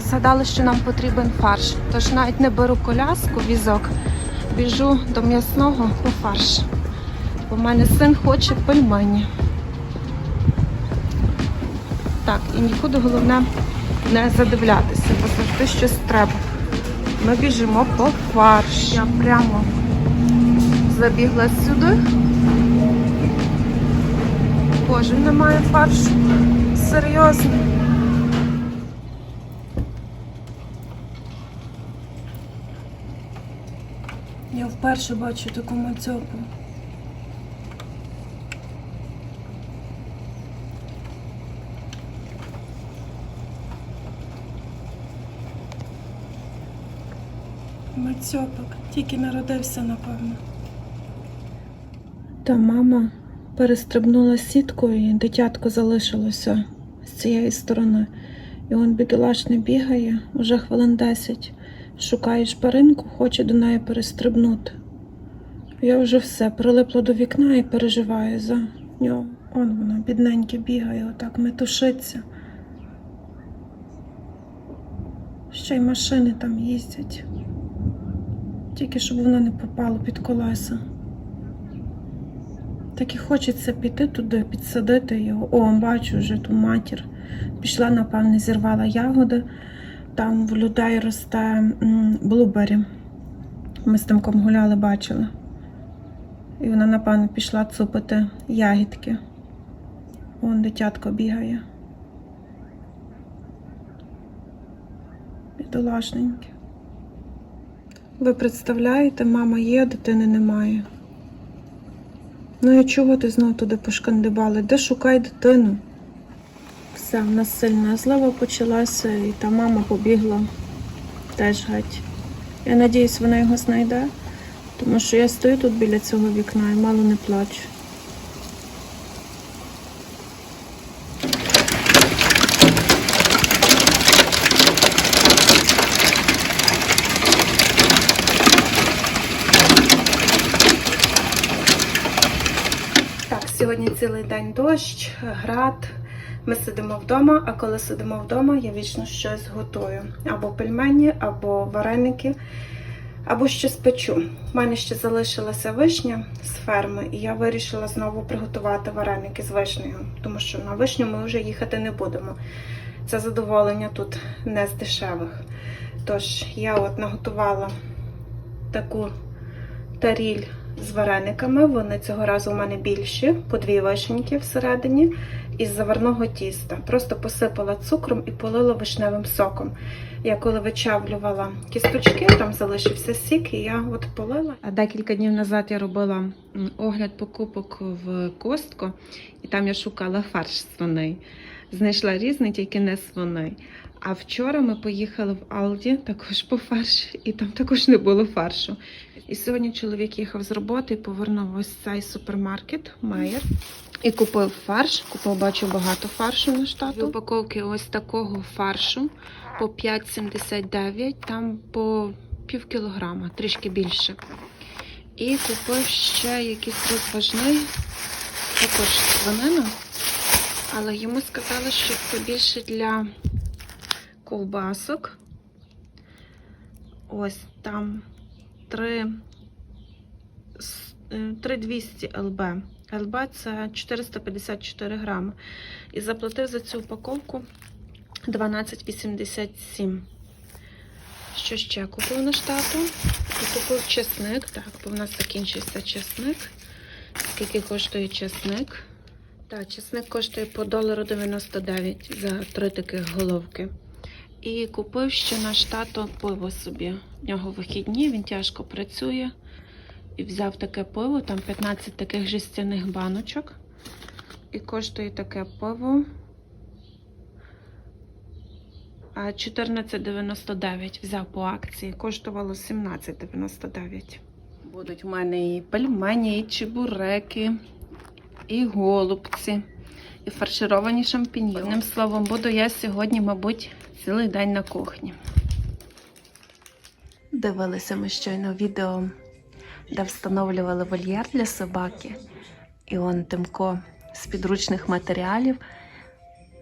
згадала, що нам потрібен фарш. Тож навіть не беру коляску, візок, біжу до м'ясного по фарш. Бо в мене син хоче пельмені. Так, і нікуди головне не задивлятися, бо завжди щось треба. Ми біжимо по фарш. Я прямо забігла сюди. Боже, немає фаршу. Серйозно. Я вперше бачу таку мацьоку. Мацьопок, тільки народився, напевно. Та мама перестрибнула сітку і дитятко залишилося з цієї сторони. І он бідолашний бігає уже хвилин 10. Шукає шпаринку, хоче до неї перестрибнути. Я вже все прилипла до вікна і переживаю за нього. Он воно, бідненьке, бігає, отак метушиться. Ще й машини там їздять. Тільки щоб воно не попало під колеса. Так і хочеться піти туди, підсадити його. О, бачу вже ту матір. Пішла, напевне, зірвала ягоди. Там в людей росте блубері. Ми з Тимком гуляли, бачили. І вона, напевно, пішла цупити ягідки. Вон дитятко бігає. Бідолашненьке. Ви представляєте, мама є, дитини немає. Ну і чого ти знов туди пошкандибали? Де шукай дитину? Все, в нас сильна злива почалася, і та мама побігла теж геть. Я надіюсь, вона його знайде, тому що я стою тут біля цього вікна і мало не плачу. Сьогодні цілий день дощ, град. Ми сидимо вдома, а коли сидимо вдома, я вічно щось готую. Або пельмені, або вареники, або щось печу. У мене ще залишилася вишня з ферми, і я вирішила знову приготувати вареники з вишнею, тому що на вишню ми вже їхати не будемо. Це задоволення тут не з дешевих. Тож я от наготувала таку таріль з варениками. Вони цього разу у мене більші, по дві вишеньки всередині, із заварного тіста. Просто посипала цукром і полила вишневим соком. Я коли вичавлювала кісточки, там залишився сік, і я от полила. А декілька днів назад я робила огляд покупок в Костко, і там я шукала фарш свиний. Знайшла різний, тільки не свиний. А вчора ми поїхали в Алді також по фарш, і там також не було фаршу. І сьогодні чоловік їхав з роботи і повернув ось цей супермаркет Мейер. І купив фарш. Купив, бачу, багато фаршу на штату. Упаковки ось такого фаршу по 5,79, там по пів кілограма, трішки більше. І купив ще якийсь розважний, також свинину. Але йому сказали, що це більше для ковбасок. Ось там 3, 3200 ЛБ. ЛБ це 454 грами. І заплатив за цю упаковку 12,87. Що ще купив на штату? І купив чесник. Так, бо в нас закінчився чесник. Скільки коштує чесник? Так, чесник коштує по долару 99 за три таких головки. І купив ще наш тато пиво собі. В нього вихідні, він тяжко працює. І взяв таке пиво, там 15 таких жестяних баночок. І коштує таке пиво а, 14,99 взяв по акції. Коштувало 17,99. Будуть в мене і пельмені, і чебуреки, і голубці, і фаршировані шампіньйони. Одним словом, буду я сьогодні, мабуть, цілий день на кухні. Дивилися ми щойно відео, де встановлювали вольєр для собаки. І он Тимко з підручних матеріалів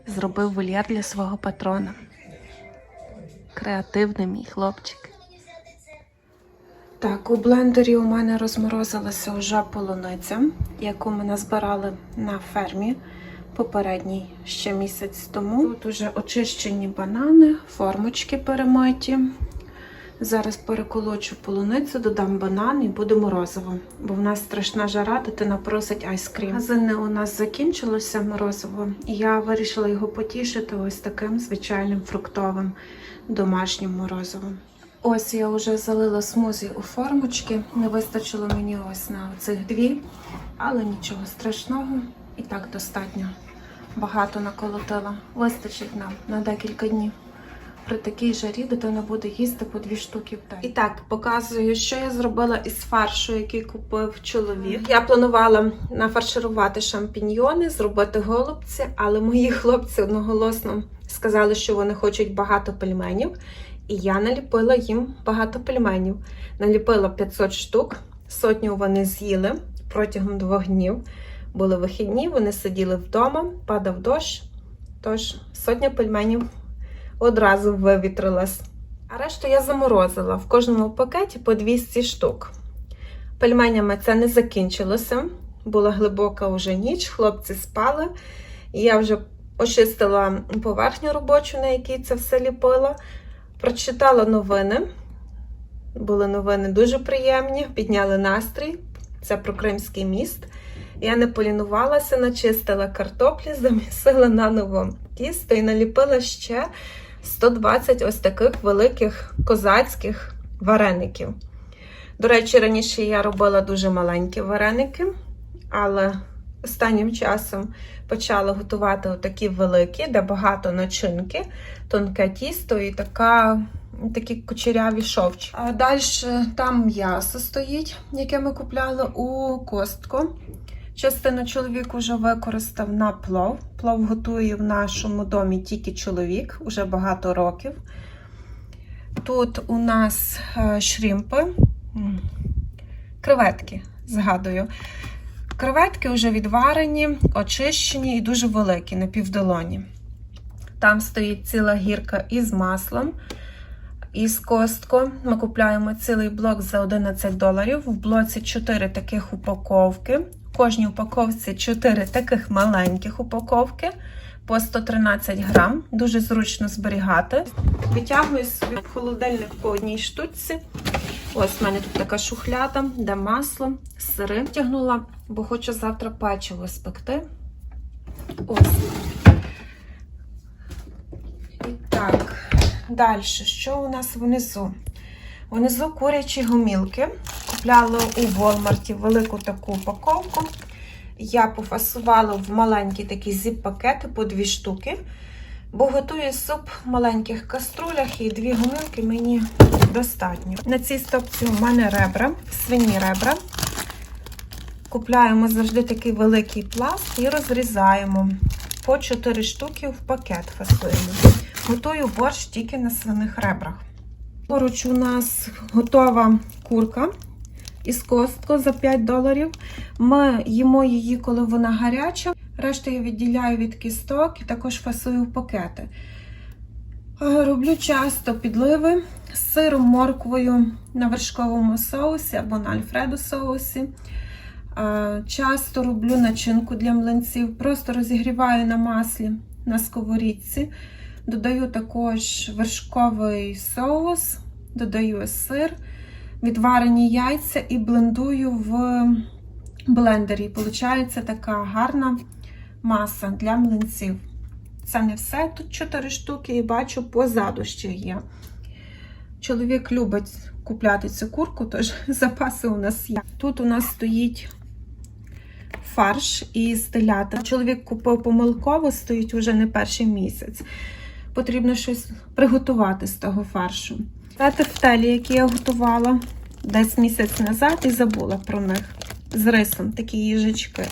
зробив вольєр для свого патрона. Креативний мій хлопчик. Так, у блендері у мене розморозилася вже полуниця, яку ми назбирали на фермі попередній ще місяць тому. Тут уже очищені банани, формочки перемиті. Зараз переколочу полуницю, додам банан і буде морозиво. Бо в нас страшна жара, дитина просить айскрім. Магазини у нас закінчилося морозиво, і я вирішила його потішити ось таким звичайним фруктовим домашнім морозивом. Ось я вже залила смузі у формочки. Не вистачило мені ось на цих дві, але нічого страшного. І так достатньо. Багато наколотила. Вистачить нам на декілька днів. При такій жарі дитина буде їсти по дві штуки в день. І так, показую, що я зробила із фаршу, який купив чоловік. Я планувала нафарширувати шампіньйони, зробити голубці, але мої хлопці одноголосно сказали, що вони хочуть багато пельменів. І я наліпила їм багато пельменів. Наліпила 500 штук, сотню вони з'їли протягом двох днів. Були вихідні, вони сиділи вдома, падав дощ. Тож сотня пельменів одразу вивітрилась. А решту я заморозила в кожному пакеті по 200 штук. Пельменями це не закінчилося. Була глибока вже ніч, хлопці спали. Я вже очистила поверхню робочу, на якій це все ліпила. Прочитала новини. Були новини дуже приємні, підняли настрій. Це про Кримський міст. Я не полінувалася, начистила картоплі, замісила наново тісто і наліпила ще 120 ось таких великих козацьких вареників. До речі, раніше я робила дуже маленькі вареники, але останнім часом почала готувати отакі великі, де багато начинки, тонке тісто і така, такі кучеряві шовчі. А далі там м'ясо стоїть, яке ми купляли у костку. Частину чоловік вже використав на плов. Плов готує в нашому домі тільки чоловік, уже багато років. Тут у нас е, шрімпи, креветки, згадую. Креветки вже відварені, очищені і дуже великі на півдолоні. Там стоїть ціла гірка із маслом, із костко. Ми купляємо цілий блок за 11 доларів. В блоці 4 таких упаковки. Кожній упаковці 4 таких маленьких упаковки по 113 грам. Дуже зручно зберігати. Витягую собі в холодильник по одній штучці. Ось в мене тут така шухляда, де масло, сири. Тягнула, бо хочу завтра печиво спекти. Ось. І так, далі, що у нас внизу? Внизу курячі гомілки. Купляла у Walmart велику таку упаковку. Я пофасувала в маленькі такі зіп-пакети по дві штуки. Бо готую суп в маленьких каструлях і дві гомілки мені достатньо. На цій стопці у мене ребра, свині ребра. Купляємо завжди такий великий пласт і розрізаємо по 4 штуки в пакет фасуємо. Готую борщ тільки на свиних ребрах. Поруч у нас готова курка із костко за 5 доларів. Ми їмо її, коли вона гаряча. Решту я відділяю від кісток і також фасую в пакети. Е, Роблю часто підливи з сиром, морквою на вершковому соусі або на альфредо соусі. Е, Часто роблю начинку для млинців, просто розігріваю на маслі на сковорідці. Додаю також вершковий соус, додаю сир, відварені яйця і блендую в блендері. Получається така гарна маса для млинців. Це не все. Тут 4 штуки і бачу, позаду ще є. Чоловік любить купляти цю курку, тож запаси у нас є. Тут у нас стоїть фарш із телята. Чоловік купив помилково, стоїть уже не перший місяць. Потрібно щось приготувати з того фаршу. Це тефтелі, які я готувала десь місяць назад і забула про них. З рисом такі їжачки.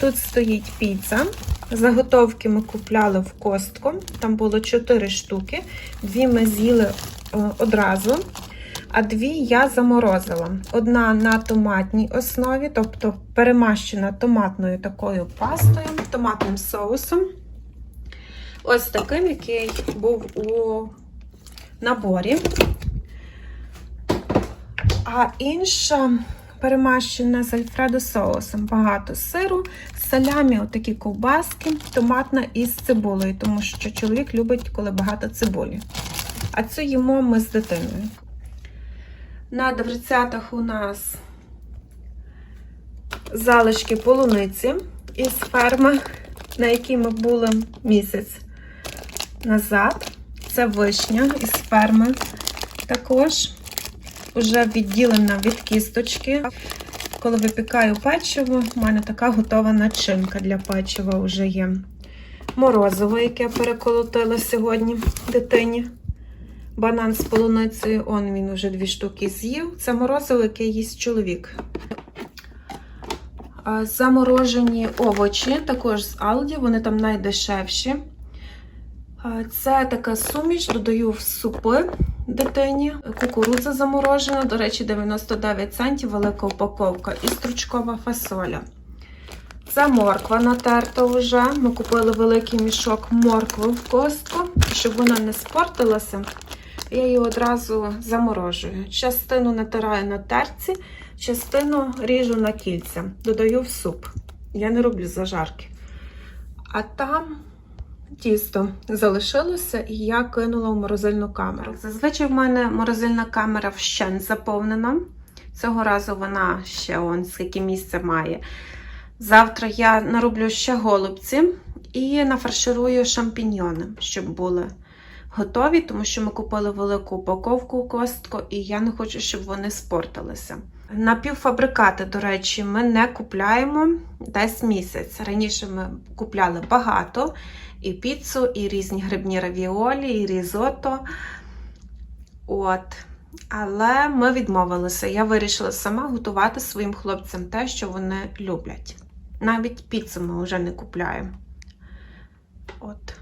Тут стоїть піца. Заготовки ми купляли в костку. Там було 4 штуки. Дві ми з'їли е, одразу, а дві я заморозила. Одна на томатній основі, тобто перемащена томатною такою пастою, томатним соусом. Ось таким, який був у наборі. А інша перемащена з альфредо соусом. Багато сиру, салямі, отакі ковбаски, томатна із цибулею, тому що чоловік любить, коли багато цибулі. А цю їмо ми з дитиною. На дверцятах у нас залишки полуниці із ферми, на якій ми були місяць назад. Це вишня із ферми. Також вже відділена від кісточки. Коли випікаю печиво, у мене така готова начинка для печива вже є. Морозиво, яке я переколотила сьогодні дитині. Банан з полуницею, он він вже дві штуки з'їв. Це морозиво, яке їсть чоловік. Заморожені овочі, також з Алді, вони там найдешевші. Це така суміш, додаю в супи дитині. Кукурудза заморожена, до речі, 99 центів, велика упаковка. І стручкова фасоля. Це морква натерта вже. Ми купили великий мішок моркви в костку, щоб вона не спортилася. Я її одразу заморожую. Частину натираю на терці, частину ріжу на кільця, додаю в суп. Я не роблю зажарки. А там тісто залишилося, і я кинула в морозильну камеру. Зазвичай в мене морозильна камера вщент заповнена. Цього разу вона ще он скільки місця має. Завтра я нароблю ще голубці і нафарширую шампіньйони, щоб були готові, тому що ми купили велику упаковку костку, і я не хочу, щоб вони спортилися. Напівфабрикати, до речі, ми не купляємо десь місяць. Раніше ми купляли багато і піцу, і різні грибні равіолі, і різото. От. Але ми відмовилися. Я вирішила сама готувати своїм хлопцям те, що вони люблять. Навіть піцу ми вже не купляємо. От.